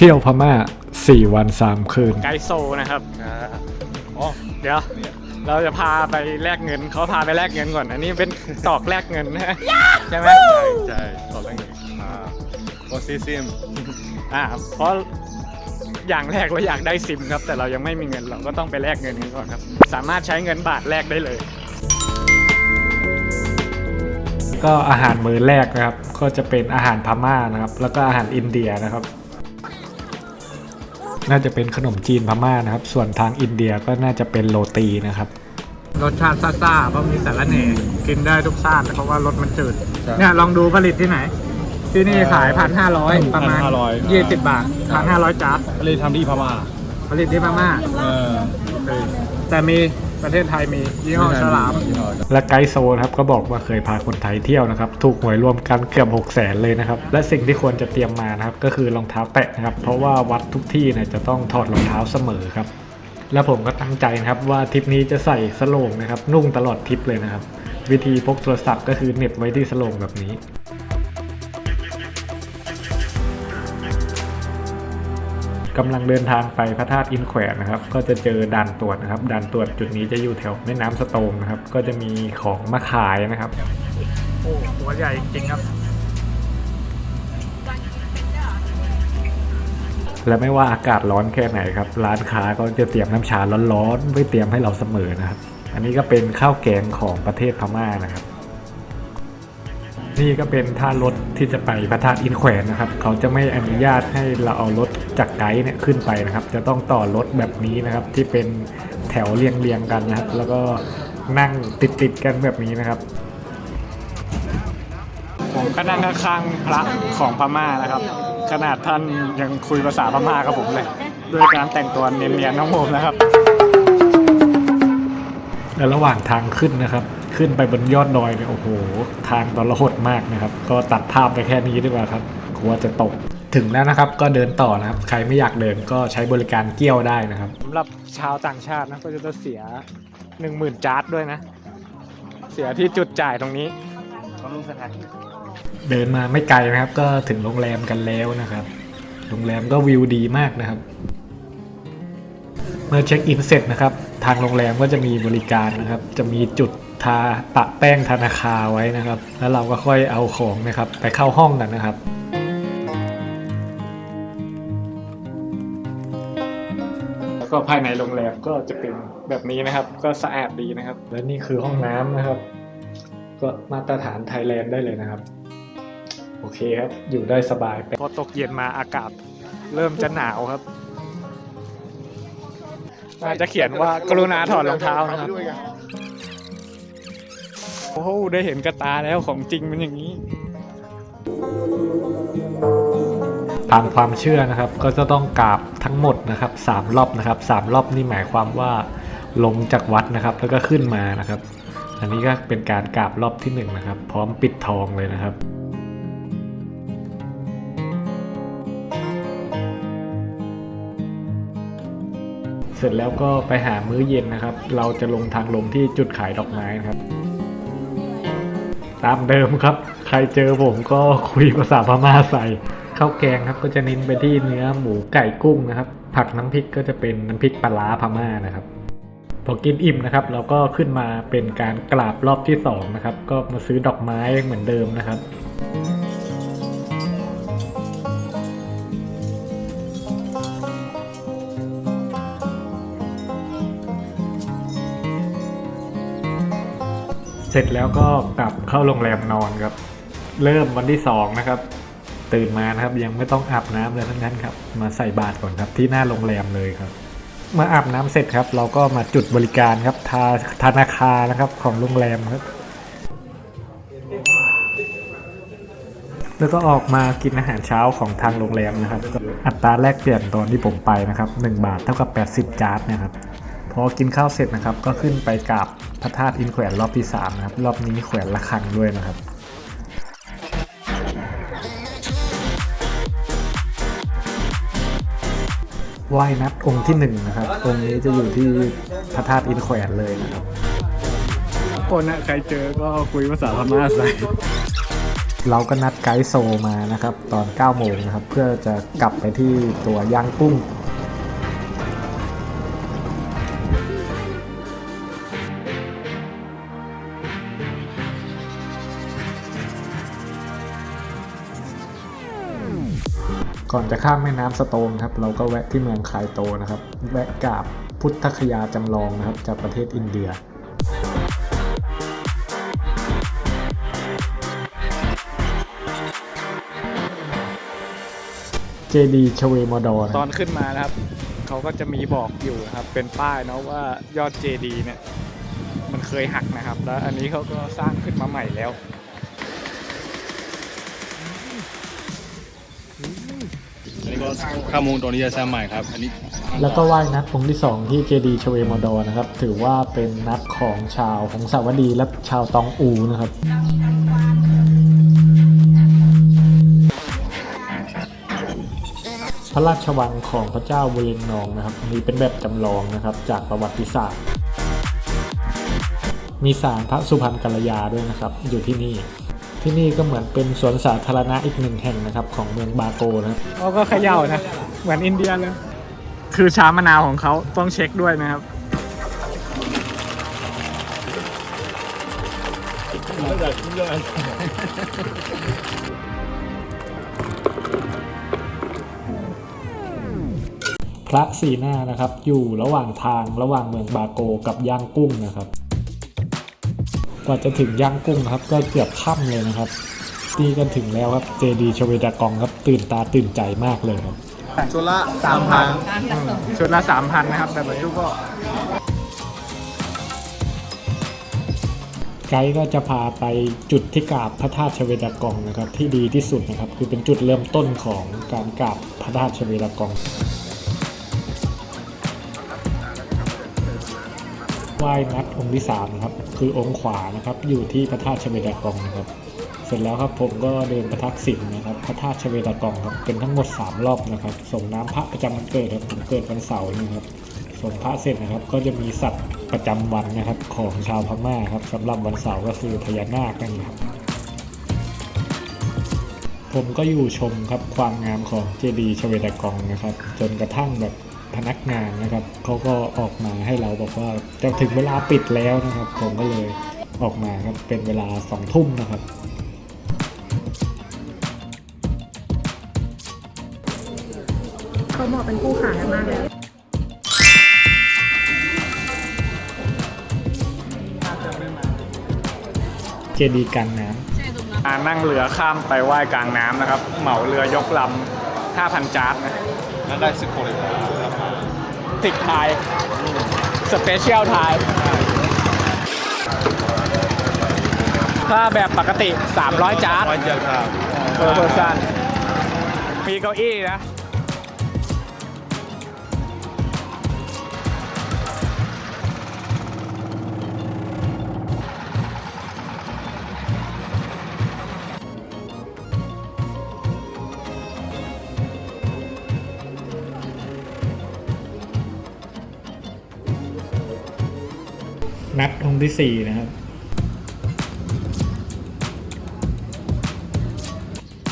เที่ยวพม่า 4 วัน 3 คืน ไกด์โซนะครับอ่าอ๋อเดี๋ยวเนี่ยเราจะพาไปแลกเงินเขาพาไปแลกเงินก่อน อันนี้เป็นตอกแลกเงินนะใช่ไหมใช่ใช่ตอนแรกเลยอ่าโอซีซิมอ่าเพราะอย่างแรกเราอยากได้ซิมครับ แต่เรายังไม่มีเงินเราก็ต้องไปแลกเงินกันก่อนครับ สามารถใช้เงินบาทแลกได้เลย ก็อาหารมื้อแรกนะครับ ก็จะเป็นอาหารพม่านะครับ แล้วก็อาหารอินเดียนะครับ น่าจะเป็นขนมจีนพม่านะครับ ส่วนทางอินเดียก็น่าจะเป็นโรตีนะครับ รสชาติซ่าๆเพราะมีสารแหน่กินได้ทุกชาติเพราะว่ารสมันจืดเนี่ยลองดูผลิตที่ไหน ที่นี่ขายพันห้าร้อยประมาณยี่สิบบาทพันห้าร้อยจ๊าบเลยทำที่พม่าผลิตที่พม่าเออแต่มี ประเทศไทยมียี่ห้อฉลาม และไกด์โซนะครับก็บอกว่าเคยพาคนไทยเที่ยวนะครับ ถูกหวยรวมกันเกือบ6 0แสนเลยนะครับ และสิ่งที่ควรจะเตรียมมานะครับ ก็คือรองเท้าแตะนะครับ เพราะว่าวัดทุกที่เนี่ยจะต้องถอดรองเท้าเสมอครับ และผมก็ตั้งใจนะครับว่าทริปนี้จะใส่สโลงนะครับ นุ่งตลอดทริปเลยนะครับ วิธีพกโทรศัพท์ก็คือเหน็บไว้ที่สโลงแบบนี้ กำลังเดินทางไปพระธาตุอินแขวนนะครับ ก็จะเจอด่านตรวจนะครับด่านตรวจจุดนี้จะอยู่แถวแม่น้ำสโตงนะครับ ก็จะมีของมาขายนะครับ โอ้หัวใหญ่จริงครับ และไม่ว่าอากาศร้อนแค่ไหนครับ ร้านค้าก็จะเตรียมน้ำชาร้อนๆไว้เตรียมให้เราเสมอนะครับ อันนี้ก็เป็นข้าวแกงของประเทศพม่านะครับ นี่ก็เป็นท่ารถที่จะไปพระธาตุอินแขวนนะครับ เขาจะไม่อนุญาตให้เราเอารถจากไกด์เนี่ยขึ้นไปนะครับ จะต้องต่อรถแบบนี้นะครับ ที่เป็นแถวเรียงเรียงๆกันนะครับ แล้วก็นั่งติดติดๆกันแบบนี้นะครับผมก็นั่งข้างๆพระของพม่านะครับ ขนาดท่านยังคุยภาษาพม่ากับผมเลยด้วยการแต่งตัวเนียนๆน้องผมนะครับและระหว่างทางขึ้นนะครับ ขึ้นไปบนยอดดอยเนี่ยโอ้โห ทางตอนละหดมากนะครับ ก็ตัดภาพไปแค่นี้ดีกว่าครับกลัวจะตกถึงแล้วนะครับก็เดินต่อนะครับ ใครไม่อยากเดินก็ใช้บริการเกี้ยวได้นะครับสำหรับชาวต่างชาตินะก็จะต้องเสียหนึ่งหมื่นจาร์ดด้วยนะ เสียที่จุดจ่ายตรงนี้เดินมาไม่ไกลนะครับ ก็ถึงโรงแรมกันแล้วนะครับ โรงแรมก็วิวดีมากนะครับ เมื่อเช็คอินเสร็จนะครับ ทางโรงแรมก็จะมีบริการนะครับ จะมีจุด ทาปะแป้งธนาคารไว้นะครับ แล้วเราก็ค่อยเอาของนะครับ ไปเข้าห้องกันนะครับแล้วก็ภายในโรงแรมก็จะเป็นแบบนี้นะครับ ก็สะอาดดีนะครับ และนี่คือห้องน้ำนะครับ ก็มาตรฐานไทยแลนด์ได้เลยนะครับ โอเคครับ อยู่ได้สบายไปพอตกเย็นมาอากาศ เริ่มจะหนาวครับอาจจะเขียนว่ากรุณาถอดรองเท้านะครับ โอ้โหได้เห็นกระตาแล้วของจริงมันอย่างนี้ ตามความเชื่อนะครับก็จะต้องกราบทั้งหมดนะครับสามรอบนะครับสามรอบนี่หมายความว่าลงจากวัดนะครับ แล้วก็ขึ้นมานะครับ อันนี้ก็เป็นการกราบรอบที่หนึ่งนะครับ พร้อมปิดทองเลยนะครับเสร็จแล้วก็ไปหามื้อเย็นนะครับ เราจะลงทางลงที่จุดขายดอกไม้นะครับ ตามเดิมครับ ใครเจอผมก็คุยภาษาพม่าใส่ข้าวแกงครับก็จะเน้นไปที่เนื้อหมูไก่กุ้งนะครับ ผักน้ำพริกก็จะเป็นน้ำพริกปลาร้าพม่านะครับพอกินอิ่มนะครับ เราก็ขึ้นมาเป็นการกราบรอบที่สองนะครับก็มาซื้อดอกไม้เหมือนเดิมนะครับ ร็จแล้วก็กลับเข้าโรงแรมนอนครับ เริ่มวันที่สองนะครับ ตื่นมานะครับยังไม่ต้องอาบน้ำเลยทั้งนั้นครับ มาใส่บาตรก่อนครับที่หน้าโรงแรมเลยครับ เมื่ออาบน้ำเสร็จครับ เราก็มาจุดบริการครับทาธนาคารนะครับของโรงแรมครับ แล้วก็ออกมากินอาหารเช้าของทางโรงแรมนะครับ อัตราแลกเปลี่ยนตอนที่ผมไปนะครับ1บาทเท่ากับ 80จาร์ดนะครับ อกินข้าวเสร็จนะครับ ก็ขึ้นไปกราบพระธาตุอินแขวนรอบที่3นะครับ รอบนี้แขวนระฆังด้วยนะครับไหว้นัดองค์ที่หนึ่งนะครับ องค์นี้จะอยู่ที่พระธาตุอินแขวนเลยนะครับคนนะใครเจอก็คุยภาษาพม่าใส่เราก็นัดไกด์โซมานะครับ ตอน9โมงนะครับ เพื่อจะกลับไปที่ตัวย่างกุ้ง ก่อนจะข้ามแม่น้ำสโตงครับ เราก็แวะที่เมืองคายโตนะครับ แวะกราบพุทธคยาจำลองนะครับ จากประเทศอินเดียเจดีชเวมอดอนตอนขึ้นมานะครับ เขาก็จะมีบอกอยู่นะครับ เป็นป้ายเนาะว่ายอดเจดีเนี่ย มันเคยหักนะครับ แล้วอันนี้เขาก็สร้างขึ้นมาใหม่แล้ว อันนี้ ก็ข้ามูลตัวนี้จะสร้างใหม่ครับ อันนี้แล้วก็ไหว้นัดองค์ที่ 2 ที่เจดีชเวมอดอนะครับ ถือว่าเป็นนัดของชาวของสาวดีและชาวตองอูนะครับพระราชวังของพระเจ้าเวเงนองนะครับ อันนี้เป็นแบบจำลองนะครับ จากประวัติศาสตร์ มีศาลพระสุพรรณกัลยาด้วยนะครับ อยู่ที่นี่ ที่นี่ก็เหมือนเป็นสวนสาธารณะอีกหนึ่งแห่งนะครับ ของเมืองบาโกนะครับเขาก็เขย่านะ เหมือนอินเดียเลย คือชามะนาวของเขาต้องเช็คด้วยนะครับพระสีหน้านะครับ อยู่ระหว่างทางระหว่างเมืองบาโกกับย่างกุ้งนะครับ กว่าจะถึงย่างกุ้งครับ ก็เกือบค่ำเลยนะครับนี่กันถึงแล้วครับเจดีชเวดากองครับตื่นตาตื่นใจมากเลยครับชุดละสามพันชุดละสามพันนะครับแต่บรรจุก็ไกด์ก็จะพาไปจุดที่กราบพระธาตุชเวดากองนะครับ ที่ดีที่สุดนะครับ คือเป็นจุดเริ่มต้นของการกราบพระธาตุชเวดากอง ไหว้นัดองค์ที่สามนะครับ คือองค์ขวานะครับ อยู่ที่พระธาตุชเวดากองนะครับ เสร็จแล้วครับผมก็เดินประทักษิณนะครับ พระธาตุชเวดากองครับ เป็นทั้งหมด 3 รอบนะครับ ส่งน้ำพระประจำวันเกิดครับ ผมเกิดวันเสาร์นี่ครับ ส่งพระเสร็จนะครับ ก็จะมีสัตว์ประจำวันนะครับ ของชาวพม่าครับสำหรับวันเสาร์ก็คือพญานาคนั่นเองครับผมก็อยู่ชมครับความงามของเจดีย์ชเวดากองนะครับ จนกระทั่งแบบ พนักงานนะครับเขาก็ออกมาให้เราบอกว่าจะถึงเวลาปิดแล้วนะครับ ผมก็เลยออกมาครับเป็นเวลาสองทุ่มนะครับ เขาบอกเป็นคู่ขากันมากเลยเจดีย์กลางน้ำมานั่งเรือข้ามไปไหว้กลางน้ำนะครับ เหมาเรือยกลำ5,000จาร์ดนะนั่นได้สิบคนเลยครับ ติกไทยสเปเชียลไทยถ้าแบบปกติ 300จาร์ดร้อยเจ็ดครับเ e อร์เพอร์ซันมีเก้าอี้นะ ที่สี่นะครับ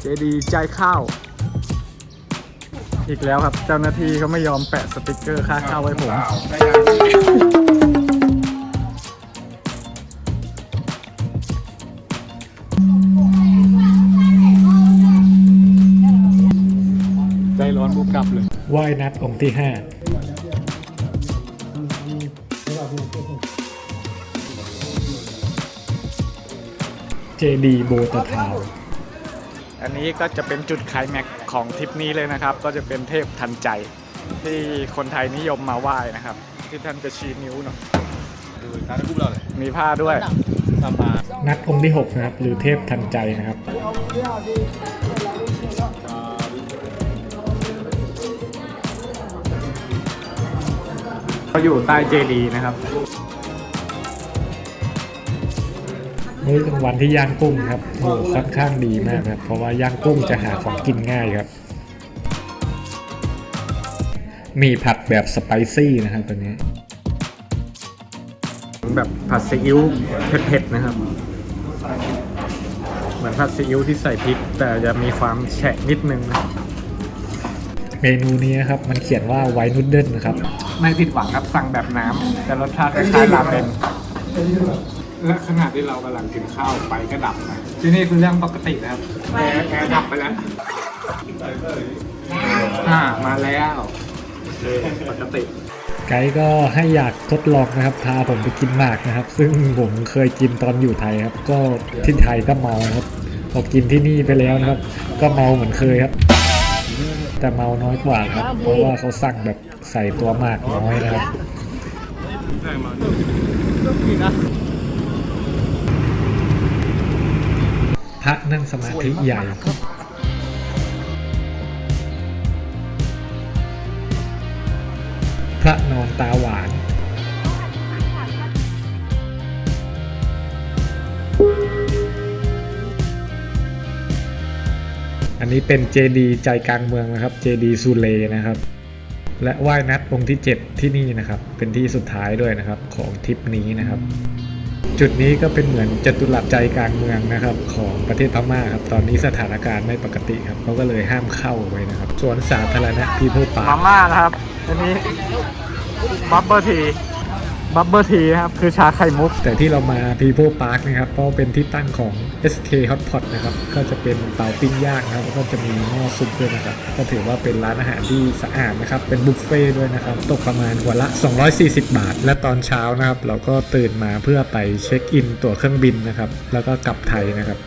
เจดีใจข้าว อีกแล้วครับเจ้าหน้าที่เขาไม่ยอมแปะสติกเกอร์ค่าเข้าไว้ผม ใจร้อนบุกกลับเลยไหว้นัดองค์ที่ห้า เจดีย์โบตะทาวอันนี้ก็จะเป็นจุดไคลแม็กซ์ของทริปนี้เลยนะครับ ก็จะเป็นเทพทันใจ ที่คนไทยนิยมมาไหว้นะครับ ที่ท่านจะชี้นิ้วเนาะดูการกู้เราเลยมีผ้าด้วยสามพันนัดองค์ที่ 6 นะครับ หรือเทพทันใจนะครับเขาอยู่ใต้เจดีย์นะครับ มื้อกลางวันที่ย่างกุ้งครับโหค่อนข้างดีมากครับ เพราะว่าย่างกุ้งจะหาของกินง่ายครับ มีผัดแบบสไปซี่นะครับตัวนี้ แบบผัดซีอิ๊วเผ็ดๆนะครับ เหมือนผัดซีอิ๊วที่ใส่พริก แต่จะมีความแฉะนิดนึงนะเมนูนี้นะครับมันเขียนว่าไวนูดเดิลนะครับ ไม่ผิดหวังครับสั่งแบบน้ำแต่รสชาติคล้ายๆราเมน และขณะที่เรากำลังกินข้าวไฟก็ดับนะที่นี่คือเรื่องปกตินะครับแอร์แอร์ดับไปแล้วอ่ามาแล้วปกติไกด์ก็ให้อยากทดลองนะครับ พาผมไปกินหมากนะครับ ซึ่งผมเคยกินตอนอยู่ไทยครับ ก็ที่ไทยก็เมาครับ พอกินที่นี่ไปแล้วนะครับ ก็เมาเหมือนเคยครับ แต่เมาน้อยกว่าครับ เพราะว่าเขาสั่งแบบใส่ตัวหมากน้อยนะครับ ระนั่งสมาธิใหญ่พระนอนตาหวาน อันนี้เป็นเจดีใจกลางเมืองนะครับ เจดีซูเลนะครับ และไหว้นัดองค์ที่ 7 ที่นี่นะครับ เป็นที่สุดท้ายด้วยนะครับของทริปนี้นะครับ จุดนี้ก็เป็นเหมือนจตุรัสใจกลางเมืองนะครับ ของประเทศพม่าครับ ตอนนี้สถานการณ์ไม่ปกติครับเขาก็เลยห้ามเข้าไว้นะครับสวนสาธารณะพีเพิลปามาม่านะครับอันนี้บับเบอร์ที บับเบอร์ทีนะครับ คือชาไข่มุก แต่ที่เรามา People Park นะครับ เพราะเป็นที่ตั้งของ SK Hotpot นะครับ ก็จะเป็นเตาปิ้งย่างนะครับ แล้วก็จะมีหม้อซุปด้วยนะครับ ก็ถือว่าเป็นร้านอาหารที่สะอาดนะครับ เป็นบุฟเฟ่ต์ด้วยนะครับ ตกประมาณหัวละ 240 บาท และตอนเช้านะครับ เราก็ตื่นมาเพื่อไปเช็คอินตั๋วเครื่องบินนะครับ แล้วก็กลับไทยนะครับ